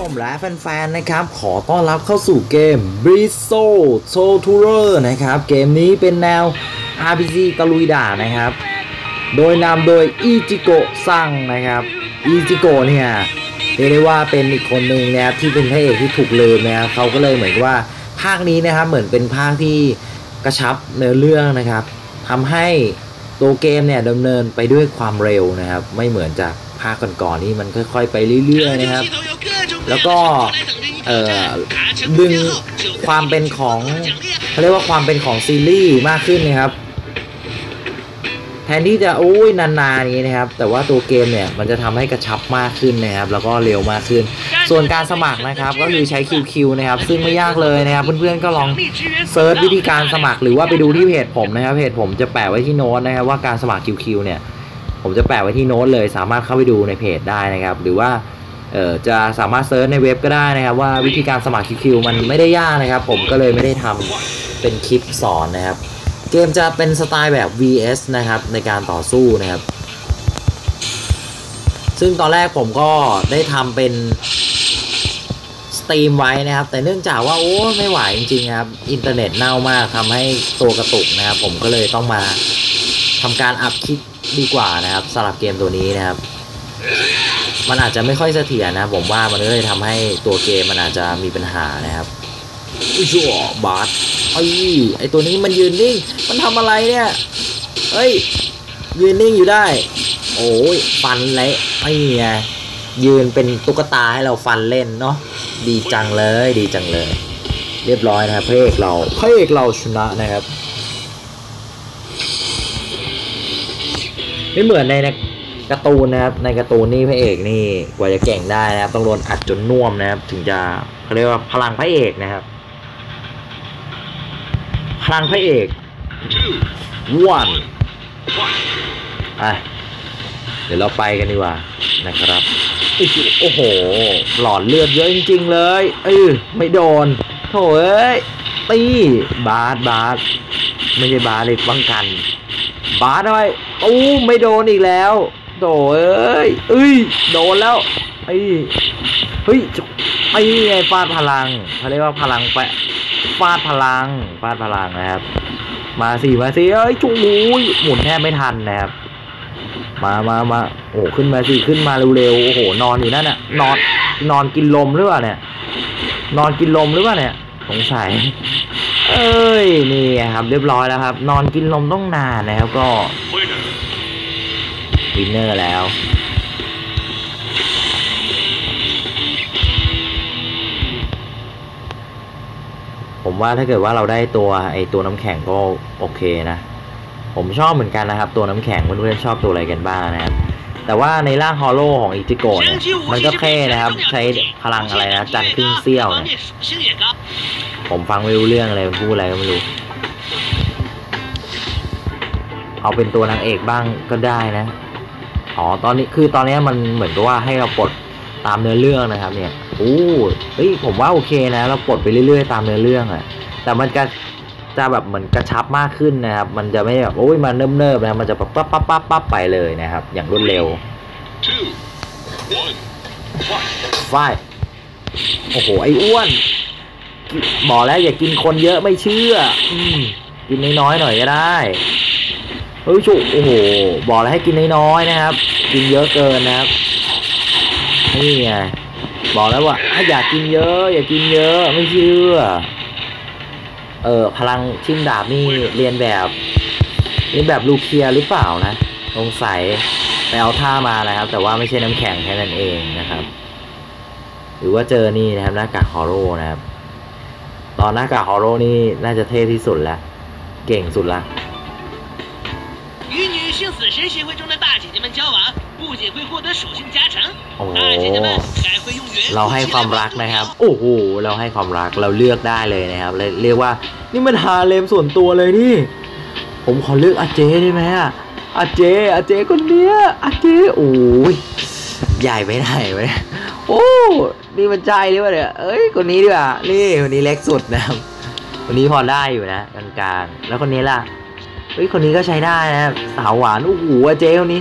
ชมและแฟนๆ นะครับ ขอต้อนรับเข้าสู่เกม b r i z o t o t o u r นะครับ เกมนี้เป็นแนว RPG ตะลุยด่านะครับ โดยนำโดยอิจิโกะซังนะครับอิจิโกะเนี่ยเรียกได้ว่าเป็นอีกคนหนึ่งนะครับที่เป็นพระเอกที่ถูกลืมนะครับเขาก็เลยเหมือนว่าภาคนี้นะครับเหมือนเป็นภาคที่กระชับเนื้อเรื่องนะครับทำให้ตัวเกมเนี่ยดำเนินไปด้วยความเร็วนะครับ ไม่เหมือนจากภาคก่อนๆที่มันค่อย ๆ ไปเรื่อยๆนะครับ แล้วก็ดึงความเป็นของเขาเรียกว่าความเป็นของซีรีส์มากขึ้นนะครับแทนที่จะโอ้ยนานๆนี้นะครับ แต่ว่าตัวเกมเนี่ยมันจะทำให้กระชับมากขึ้นนะครับ แล้วก็เร็วมากขึ้น ส่วนการสมัครนะครับก็คือใช้ QQ นะครับ ซึ่งไม่ยากเลยนะครับ เพื่อนๆก็ลองเซิร์ชวิธีการสมัครหรือว่าไปดูที่เพจผมนะครับเพจผมจะแปะไว้ที่โน้ตนะครับว่าการสมัคร QQ เนี่ย ผมจะแปะไว้ที่โน้ตเลย สามารถเข้าไปดูในเพจได้นะครับ หรือว่า เอ่อจะสามารถเซิร์ชในเว็บก็ได้นะครับ ว่าวิธีการสมัคร QQ มันไม่ได้ยากนะครับ ผมก็เลยไม่ได้ทำเป็นคลิปสอนนะครับ เกมจะเป็นสไตล์แบบ VS นะครับในการต่อสู้นะครับ ซึ่งตอนแรกผมก็ได้ทำเป็นสตรีมไว้นะครับ แต่เนื่องจากว่าโอ้ไม่ไหวจริงๆครับอินเทอร์เน็ตเน่ามากทำให้ตัวกระตุกนะครับ ผมก็เลยต้องมาทำการอัพคลิปดีกว่านะครับสำหรับเกมตัวนี้นะครับ มันอาจจะไม่ค่อยเสถียรนะ ผมว่ามันก็เลยทำให้ตัวเกมมันอาจจะมีปัญหานะครับอุ้ยชัวบาสไอ้ไอตัวนี้มันยืนนิ่ง มันทำอะไรเนี่ยเฮ้ย ยืนนิ่งอยู่ได้ โอ้ยฟันเละไอ้ไงยืนเป็นตุ๊กตาให้เราฟันเล่นเนาะดีจังเลยดีจังเลย เรียบร้อยนะครับพระเอกเราพระเอกเราชนะนะครับ ไม่เหมือนในะ การ์ตูนนะครับในการ์ตูนนี่พระเอกนี่กว่าจะเก่งได้นะครับต้องโดนอัดจนน่วมนะครับ ถึงจะเขาเรียกว่าพลังพระเอกนะครับ พลังพระเอกวันอะเดี๋ยวเราไปกันดีกว่านะครับโอ้โห หลอดเลือดเยอะจริง ๆ เลยเออไม่โดนโถเอ้ยตีบาสบาสไม่ใช่บาสเลยป้องกัน บาสทำไมอู้ไม่โดนอีกแล้ว โดเอ้ยเอ้ย โดนแล้วไอ้เฮ้ยไอ้ไงฟาดพลังเขาเรียกว่าพลังไปฟาดพลังฟาดพลังนะครับ มาสิมาสิเอ้ยจุ้ยหมุนแทบไม่ทันนะครับ มามามาโอ้ขึ้นมาสิขึ้นมาเร็วๆโอ้โหนอนอยู่นั่นน่ะนอนนอนกินลมหรือเปล่าเนี่ย นอนกินลมหรือเปล่าเนี่ยสงสัยเอ้ยนี่ครับเรียบร้อยแล้วครับ นอนกินลมต้องนานนะครับก็ วินเนอร์แล้วผมว่าถ้าเกิดว่าเราได้ตัวไอตัวน้ำแข็งก็โอเคนะ ผมชอบเหมือนกันนะครับ ตัวน้ำแข็งเพื่อนๆชอบตัวอะไรกันบ้างนะครับ แต่ว่าในร่างฮอลโลของอิจิโกะเนี่ยมันก็แค่นะครับ ใช้พลังอะไรนะ จันครึ่งเสี้ยวเนี่ยผมฟังไม่รู้เรื่องอะไรมันพูดอะไรก็ไม่รู้ เอาเป็นตัวนางเอกบ้างก็ได้นะ อ๋อตอนนี้คือตอนนี้มันเหมือนกับว่าให้เราปลดตามเนื้อเรื่องนะครับ เนี่ยโอ้เฮ้ยผมว่าโอเคนะ เราปลดไปเรื่อยๆตามเนื้อเรื่องอะแต่มันจะจะแบบเหมือนกระชับมากขึ้นนะครับ มันจะไม่แบบโอ้ยมันเนิบๆนะมันจะปั๊บปั๊บปั๊บปั๊บปั๊บไปเลยนะครับ อย่างรวดเร็วฝ้ายโอ้โหไอ้อ้วนบอกแล้วอย่ากินคนเยอะไม่เชื่อ อืมกินน้อยๆหน่อยก็ได้ เฮ้ยชุโอ้โหบอกแล้วให้กินน้อยๆนะครับ กินเยอะเกินนะครับนี่ไงบอกแล้วว่าถ้าอยากกินเยอะ อย่ากินเยอะไม่เชื่อ เออพลังชิมดาบนี่เรียนแบบเรียนแบบลูเคียหรือเปล่านะสงสัยไปเอาท่ามานะครับ แต่ว่าไม่ใช่น้ำแข็งแค่นั้นเองนะครับ หรือว่าเจอนี่นะครับหน้ากากฮอโร่นะครับ ตอนหน้ากากฮอโร่นี่น่าจะเท่ที่สุดแล้ว เก่งสุดละ 性死神协会中的大姐姐们交往，不仅会获得属性加成， โอ้โห 大姐姐们还会用元素 เราให้ความรักนะครับ โอ้โห เราให้ความรัก เราเลือกได้เลยนะครับเรียเรียกว่า นี่มันฮาเลมส่วนตัวเลยนี่ ผมขอเลือกอาเจได้ไหมอะอาเจอาเจคนเนี้ยอาเจ โอ้ย ใหญ่ไปไหนวะเนี่ยโอ้ นี่มันใจหรือเปล่าเนี่ย เอ้ย คนนี้ดีกว่า นี่คนนี้เล็กสุดนะครับ คนนี้พอได้อยู่นะกลางๆ แล้วคนนี้ล่ะ เ ฮ้ยคนนี้ก็ใช้ได้นะสาวหวานโอ้โหเจคนนี้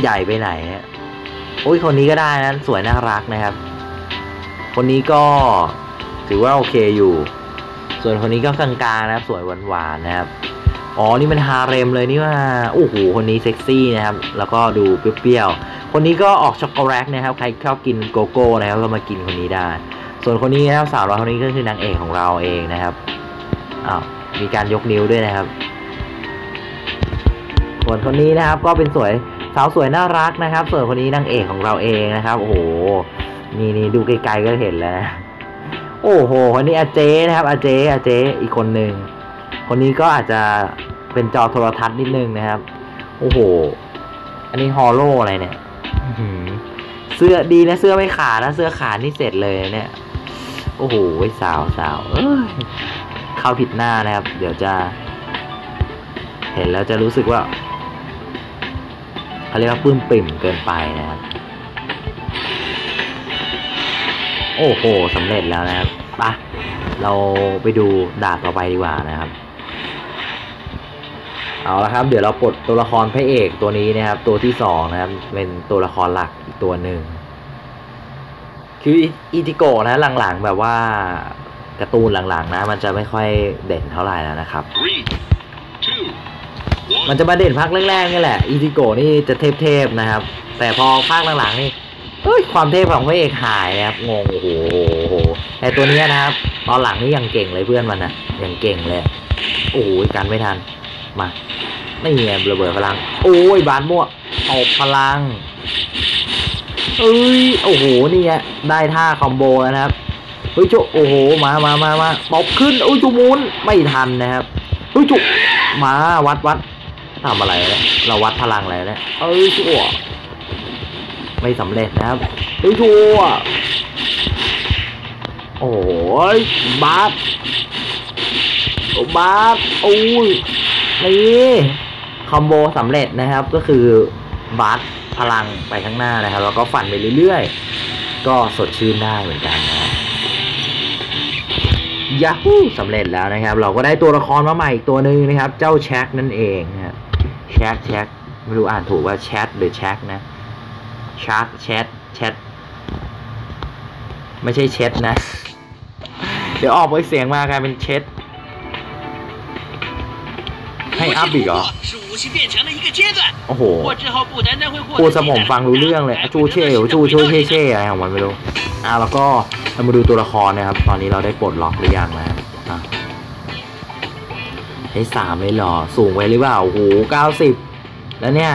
ใหญ่ไปไหนอะโอ้ยคนนี้ก็ได้นะสวยน่ารักนะครับ คนนี้ก็ถือว่าโอเคอยู่ ส่วนคนนี้ก็กลางๆนะครับสวยหวานๆนะครับอ๋อ นี่มันฮาเร็มเลยนี่ว่าโอ้โห คนนี้เซ็กซี่นะครับ แล้วก็ดูเปรี้ยวๆ คนนี้ก็ออกช็อกโกแลตนะครับ ใครชอบกินโกโก้นะครับ ก็มากินคนนี้ได้ ส่วนคนนี้นะครับสาวเราอยคนนี้ก็คือนางเอกของเราเองนะครับ อ้าว มีการยกนิ้วด้วยนะครับ ส่วนคนนี้นะครับก็เป็นสวยสาวสวยน่ารักนะครับ ส่วนคนนี้นางเอกของเราเองนะครับ โอ้โหนี่นี่ดูไกลๆก็เห็นแล้วนะโอ้โหคนนี้อาเจนะครับอาเจอาเจอีกคนหนึ่งคนนี้ก็อาจจะเป็นจอโทรทัศน์นิดนึงนะครับ โอ้โห อันนี้ฮอลโลอะไรเนี่ยอื้อหือเสื้อดีนะเสื้อไม่ขาดนะเสื้อขาดนี่เสร็จเลยเนี่ย โอ้โหสาวสาวเอ้ยเข้าผิดหน้านะครับ เดี๋ยวจะ เห็นแล้วจะรู้สึกว่า เขาเรียกว่าปื้มปริ่มเกินไปนะครับ โอ้โหสำเร็จแล้วนะครับไปะเราไปดูดาบต่อไปดีกว่านะครับ เอาละครับ เดี๋ยวเราปลดตัวละครพระเอกตัวนี้นะครับ ตัวที่สองนะครับ เป็นตัวละครหลักอีกตัวหนึ่งคืออิจิโกนะหลังๆแบบว่าการ์ตูนหลังๆนะ มันจะไม่ค่อยเด่นเท่าไหร่แล้วนะครับ Three, มันจะมาเด่นภาคแรกๆนี่แหละอีทิโกนี่จะเทพๆนะครับ แต่พอภาคหลังๆนี่เฮ้ยความเทพของพระเอกหายนะครับงงโอ้โหโอ้โหแต่ตัวนี้นะครับตอนหลังนี่ยังเก่งเลยเพื่อนมันนะยังเก่งเลยโอ้โหกันไม่ทันมาไม่มีระเบิดพลัง โอ้ยบานมั่วออกพลังเอ้ยโอ้โหนี่ไงได้ท่าคอมโบนะครับเฮ้ยจุโอ้โหมามามามาตบขึ้นโอ้ยจุมุนไม่ทันนะครับเฮ้ยจุมาวัดวัด ทำอะไรเนี่ยเราวัดพลังอะไรเนี่ยเอ้ยชั่วไม่สำเร็จนะครับเอ้ยชั่วโอ้ยบาสโอ้บาสโอ้ยนี่คอมโบสำเร็จนะครับก็คือบาสพลังไปข้างหน้านะครับ แล้วก็ฝันไปเรื่อยๆ ก็สดชื่นได้เหมือนกันนะครับยาฮูสำเร็จแล้วนะครับ เราก็ได้ตัวละครมาใหม่อีกตัวหนึ่งนะครับ เจ้าแช็กนั่นเอง แชทแชทไม่รู้อ่านถูกว่าแชทหรือแชกนะชาร์กแชทแชทไม่ใช่แชทนะ เดี๋ยวออกเสียงมากลายเป็นแชทให้อัพอีกเหรอโอ้โหพูดสมองฟังรู้เรื่องเลยจูเช่ชูชูเช่เช่อะไรของมันไม่รู้อ่าแล้วก็เรามาดูตัวละครนะครับ ตอนนี้เราได้ปลดล็อกหรือยังนะอะ ได้สามเลยเหรอ สูงไว้หรือเปล่า โอ้โหเก้าสิบแล้วเนี่ย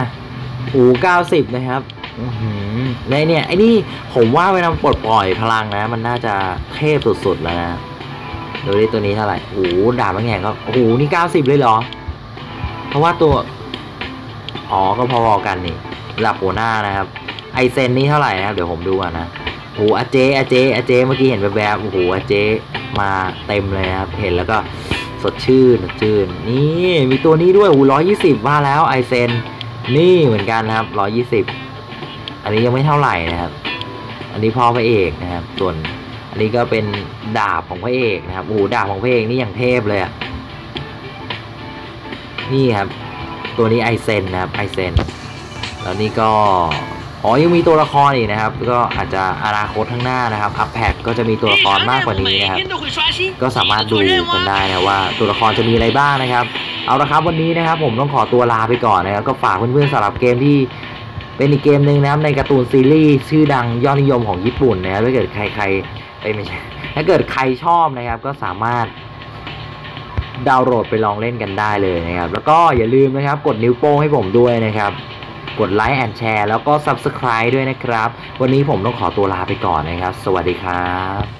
โอ้โหเก้าสิบนะครับในเนี่ยไอ้นี่ผมว่าเวลาปลดปล่อยพลังนะ มันน่าจะเทพสุดๆแล้วนะดูดิตัวนี้เท่าไหร่ โอ้โหดาบมันแง่ก็โอ้โหนี่เก้าสิบเลยเหรอ เพราะว่าตัว อ๋อ ก็พอๆกันนี่ระดับหัวหน้านะครับ ไอเซนนี่เท่าไหร่นะครับ เดี๋ยวผมดูก่อนนะโอ้โหอาเจอาเจอาเจเมื่อกี้เห็นแบบแบบๆโอ้โหอาเจมาเต็มเลยนะครับ เห็นแล้วก็ สดชื่นสดชื่นนี่มีตัวนี้ด้วยโอ้ร้อยยี่สิบว่าแล้วไอเซนนี่เหมือนกันนะครับร้อยยี่สิบอันนี้ยังไม่เท่าไหร่นะครับ อันนี้พ่อพระเอกนะครับ ส่วนอันนี้ก็เป็นดาบของพระเอกนะครับโอ้ดาบของพระเอกนี่อย่างเทพเลยอะนี่ครับ ตัวนี้ไอเซนนะครับไอเซนแล้วนี่ก็ อ๋อยังมีตัวละครอีกนะครับ ก็อาจจะอนาคตข้างหน้านะครับอัพแพคก็จะมีตัวละครมากกว่านี้นะครับ ก็สามารถดูกันได้นะว่าตัวละครจะมีอะไรบ้างนะครับ เอาละครับวันนี้นะครับ ผมต้องขอตัวลาไปก่อนนะครับ ก็ฝากเพื่อนๆสำหรับเกมที่เป็นอีกเกมหนึ่งนะครับในการ์ตูนซีรีส์ชื่อดังยอดนิยมของญี่ปุ่นนะครับถ้าเกิดใครๆไม่ใช่ถ้าเกิดใครชอบนะครับ ก็สามารถดาวน์โหลดไปลองเล่นกันได้เลยนะครับ แล้วก็อย่าลืมนะครับ กดนิ้วโป้งให้ผมด้วยนะครับ กดไลค์แอนแชร์แล้วก็ Subscribe ด้วยนะครับ วันนี้ผมต้องขอตัวลาไปก่อนนะครับ สวัสดีครับ